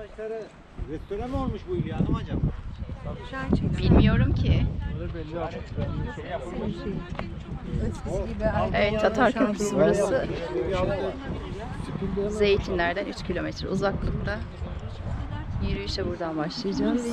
Taşları restoran mı olmuş bu il ya hanım acaba? Bilmiyorum ki. Evet Tatar Köprüsü burası. Zeytinlerden 3 kilometre uzaklıkta. Yürüyüşe buradan başlayacağız.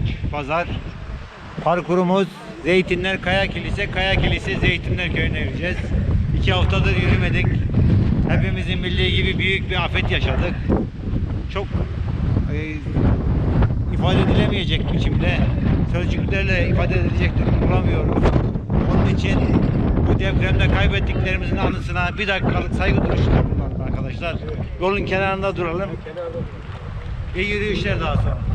2023 Pazar. Parkurumuz Zeytinler Kaya Kilise, Kaya Kilise Zeytinler Köyü'ne yürüyeceğiz. İki haftadır yürümedik. Hepimizin bildiği gibi büyük bir afet yaşadık. Çok e, ifade edilemeyecek biçimde sözcüklerle ifade edilecek durum bulamıyoruz. Onun için bu depremde kaybettiklerimizin anısına bir dakikalık saygı duruşunda bulunalım arkadaşlar. Yolun kenarında duralım. Ve yürüyüşler daha sonra.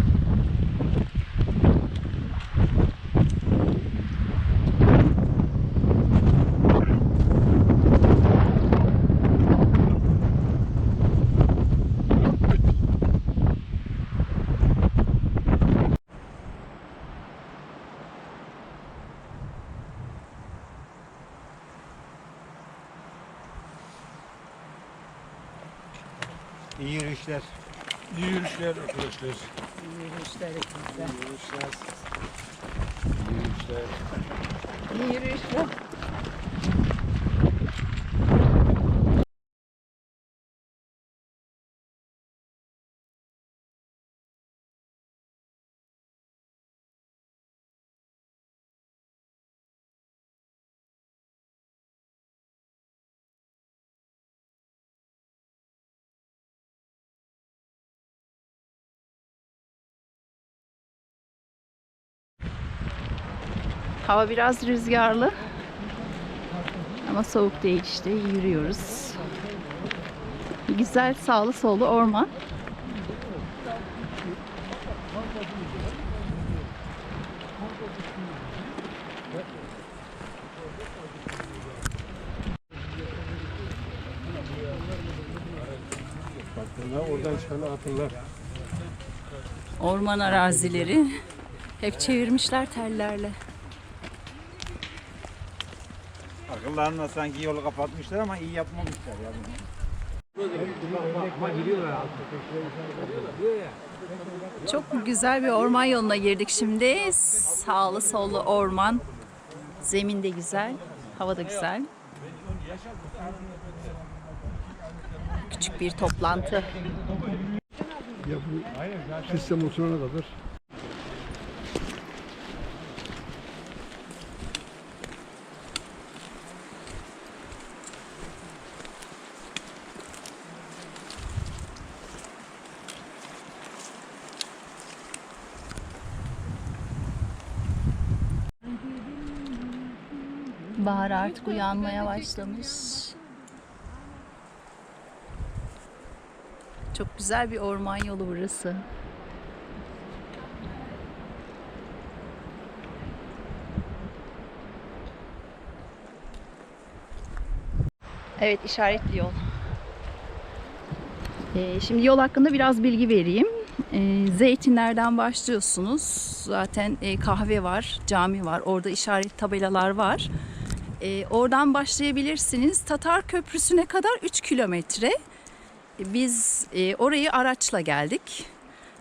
İyi yürüyüşler. İyi yürüyüşler arkadaşlar. Yürüyüşler Yürüyüşler. Yürüyüşler. İyi yürüyüşler. Hava biraz rüzgarlı. Ama soğuk değil işte yürüyoruz. Güzel sağlı sollu orman. Oradan çıkan. Orman arazileri hep çevirmişler tellerle. Akıllarına sanki yolu kapatmışlar ama iyi yapmamışlar ya. Çok güzel bir orman yoluna girdik şimdi. Sağlı sollu orman. Zemin de güzel, hava da güzel. Küçük bir toplantı. Ya bu sistem oturana kadar Bahar artık uyanmaya başlamış. Çok güzel bir orman yolu burası. Evet işaretli yol. Ee, şimdi yol hakkında biraz bilgi vereyim. Ee, zeytinlerden başlıyorsunuz. Zaten e, kahve var, cami var. Orada işaret tabelalar var. Ee, oradan başlayabilirsiniz. Tatar Köprüsü'ne kadar 3 kilometre. Biz e, orayı araçla geldik.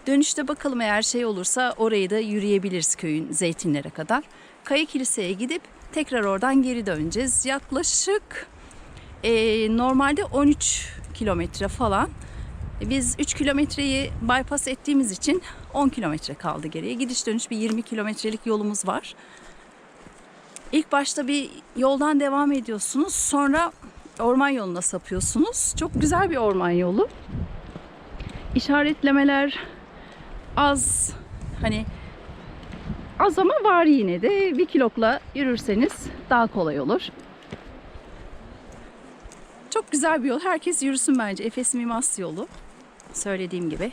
Dönüşte bakalım eğer şey olursa orayı da yürüyebiliriz köyün zeytinlere kadar. Kaya Kilise'ye gidip tekrar oradan geri döneceğiz. Yaklaşık e, normalde 13 kilometre falan. Biz 3 kilometreyi bypass ettiğimiz için 10 kilometre kaldı geriye. Gidiş dönüş bir 20 kilometrelik yolumuz var. İlk başta bir yoldan devam ediyorsunuz. Sonra orman yoluna sapıyorsunuz. Çok güzel bir orman yolu. İşaretlemeler az hani az ama var yine de bir kilokla yürürseniz daha kolay olur. Çok güzel bir yol. Herkes yürüsün bence. Efes Mimas yolu. Söylediğim gibi.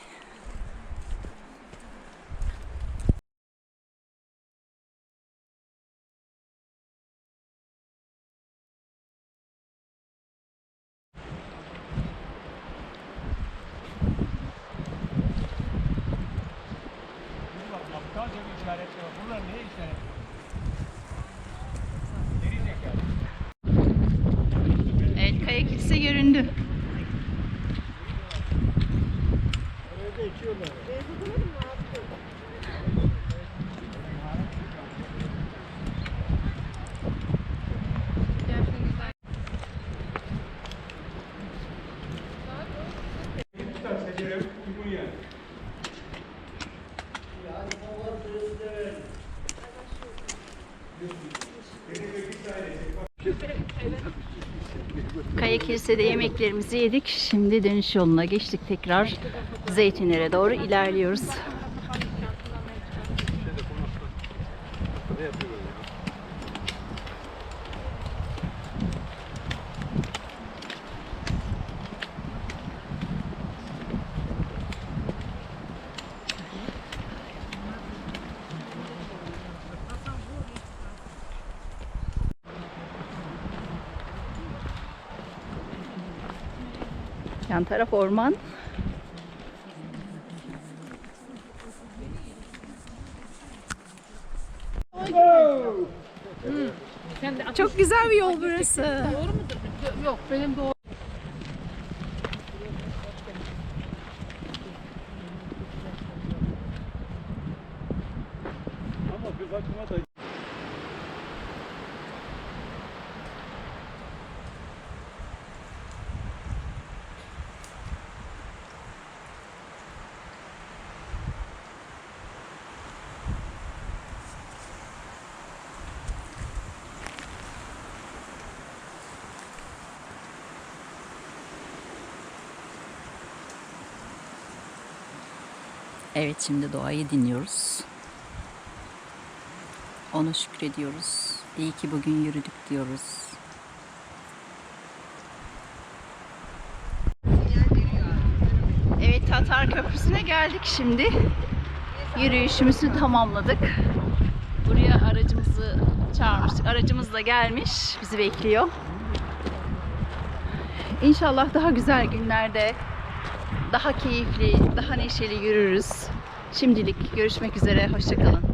Bunlar ne işte? Evet Kaya Kilise göründü. Kaya Kilise'de yemeklerimizi yedik. Şimdi dönüş yoluna geçtik tekrar. Zeytinlere doğru ilerliyoruz. Yan taraf orman. Çok güzel bir yol burası. Yok benim doğum Ama bir bakıma da Evet şimdi doğayı dinliyoruz. Ona şükrediyoruz. İyi ki bugün yürüdük diyoruz. Evet Tatar Köprüsü'ne geldik şimdi. Yürüyüşümüzü tamamladık. Buraya aracımızı çağırmıştık. Aracımız da gelmiş. Bizi bekliyor. İnşallah daha güzel günlerde daha keyifli, daha neşeli yürürüz. Şimdilik görüşmek üzere. Hoşçakalın.